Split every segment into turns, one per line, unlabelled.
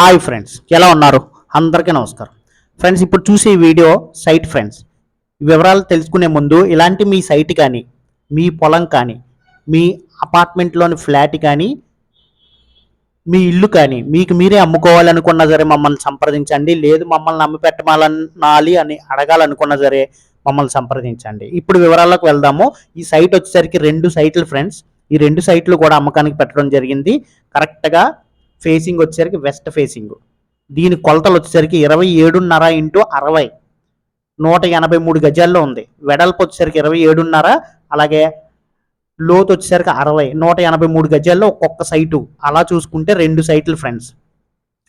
Hi friends ఎలా ఉన్నారు? అందరికీ నమస్కారం. ఫ్రెండ్స్ ఇప్పుడు చూసే వీడియో సైట్ ఫ్రెండ్స్. వివరాలు తెలుసుకునే ముందు ఇలాంటి మీ సైట్ కానీ మీ పొలం కానీ మీ అపార్ట్మెంట్లోని ఫ్లాట్ కానీ మీ ఇల్లు కానీ మీకు మీరే అమ్ముకోవాలనుకున్నా సరే మమ్మల్ని సంప్రదించండి. లేదు మమ్మల్ని అమ్మి పెట్టమాలనాలి అని అడగాలనుకున్నా సరే మమ్మల్ని సంప్రదించండి. ఇప్పుడు వివరాల్లోకి వెళ్దాము. ఈ సైట్ వచ్చేసరికి రెండు సైట్లు ఫ్రెండ్స్. ఈ రెండు సైట్లు కూడా అమ్మకానికి పెట్టడం జరిగింది. కరెక్ట్గా ఫేసింగ్ వచ్చేసరికి వెస్ట్ ఫేసింగ్. దీని కొలతలు వచ్చేసరికి ఇరవై ఏడున్నర ఇంటూ అరవై. నూట ఎనభై మూడు గజాల్లో ఉంది. వెడల్పు వచ్చేసరికి ఇరవై ఏడున్నర అలాగే లోతు వచ్చేసరికి అరవై. నూట ఎనభై మూడు గజాల్లో ఒక్కొక్క సైటు. అలా చూసుకుంటే రెండు సైట్లు ఫ్రెండ్స్.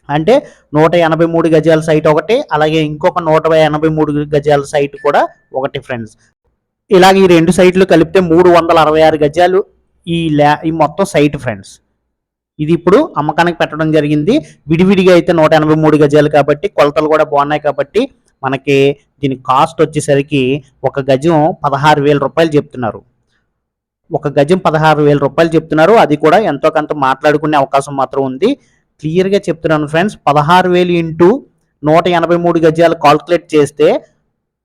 అంటే నూట ఎనభై మూడు గజాల సైట్ ఒకటి అలాగే ఇంకొక నూట ఎనభై మూడు గజాల సైట్ కూడా ఒకటి ఫ్రెండ్స్. ఇలాగ ఈ రెండు సైట్లు కలిపితే మూడు వందల అరవై ఆరు గజాలు ఈ ల్యా ఈ మొత్తం సైట్ ఫ్రెండ్స్. ఇది ఇప్పుడు అమ్మకానికి పెట్టడం జరిగింది. విడివిడిగా అయితే నూట ఎనభై మూడు గజాలు కాబట్టి కొలతలు కూడా బాగున్నాయి కాబట్టి మనకి దీని కాస్ట్ వచ్చేసరికి ఒక గజం పదహారు వేల రూపాయలు చెప్తున్నారు. ఒక గజం పదహారు వేల రూపాయలు చెప్తున్నారు. అది కూడా ఎంతో కొంత మాట్లాడుకునే అవకాశం మాత్రం ఉంది. క్లియర్గా చెప్తున్నాను ఫ్రెండ్స్ పదహారు వేలు ఇంటూ నూట ఎనభై మూడు గజాలు కాల్కులేట్ చేస్తే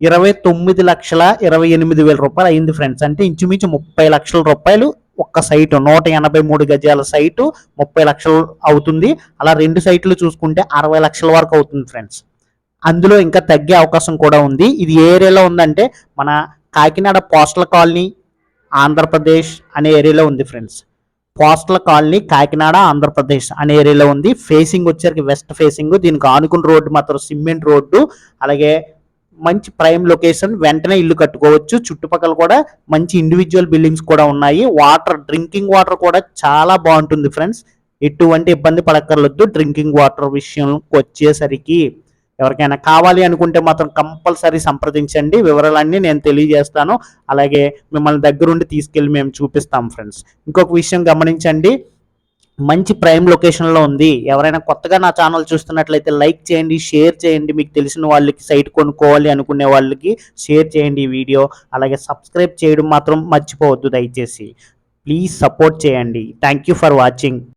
ఇరవై తొమ్మిది లక్షల ఇరవై ఎనిమిది వేల రూపాయలు అయింది ఫ్రెండ్స్. అంటే ఇంచుమించు ముప్పై లక్షల రూపాయలు ఒక్క సైటు నూట ఎనభై మూడు గజాల సైటు ముప్పై లక్షలు అవుతుంది. అలా రెండు సైట్లు చూసుకుంటే అరవై లక్షల వరకు అవుతుంది ఫ్రెండ్స్ అందులో ఇంకా తగ్గే అవకాశం కూడా ఉంది. ఇది ఏ ఏరియాలో ఉందంటే మన కాకినాడ పోస్టల్ కాలనీ ఆంధ్రప్రదేశ్ అనే ఏరియాలో ఉంది friends postal colony Kakinada Andhra Pradesh అనే ఏరియాలో ఉంది. ఫేసింగ్ వచ్చేసరికి వెస్ట్ ఫేసింగ్ దీనికి ఆనుకున్న రోడ్డు మాత్రం సిమెంట్ రోడ్డు అలాగే మంచి ప్రైమ్ లొకేషన్ వెంటనే ఇల్లు కట్టుకోవచ్చు. చుట్టుపక్కల కూడా మంచి ఇండివిజువల్ బిల్డింగ్స్ కూడా ఉన్నాయి. వాటర్ డ్రింకింగ్ వాటర్ కూడా చాలా బాగుంటుంది ఫ్రెండ్స్ ఎటువంటి ఇబ్బంది పడక్కర్లేదు డ్రింకింగ్ వాటర్ విషయంకి వచ్చేసరికి. ఎవరికైనా కావాలి అనుకుంటే మాత్రం కంపల్సరీ సంప్రదించండి. వివరాలన్నీ నేను తెలియజేస్తాను. అలాగే మిమ్మల్ని దగ్గరుండి తీసుకెళ్ళి మేము చూపిస్తాం ఫ్రెండ్స్ ఇంకొక విషయం గమనించండి. మంచి ప్రైమ్ లొకేషన్లో ఉంది. ఎవరైనా కొత్తగా నా ఛానల్ చూస్తున్నట్లయితే లైక్ చేయండి షేర్ చేయండి. మీకు తెలిసిన వాళ్ళకి సైట్ కొనుక్కోవాలి అనుకునే వాళ్ళకి షేర్ చేయండి ఈ వీడియో. అలాగే సబ్స్క్రైబ్ చేయడం మాత్రం మర్చిపోవద్దు దయచేసి. ప్లీజ్ సపోర్ట్ చేయండి. Thank you for watching.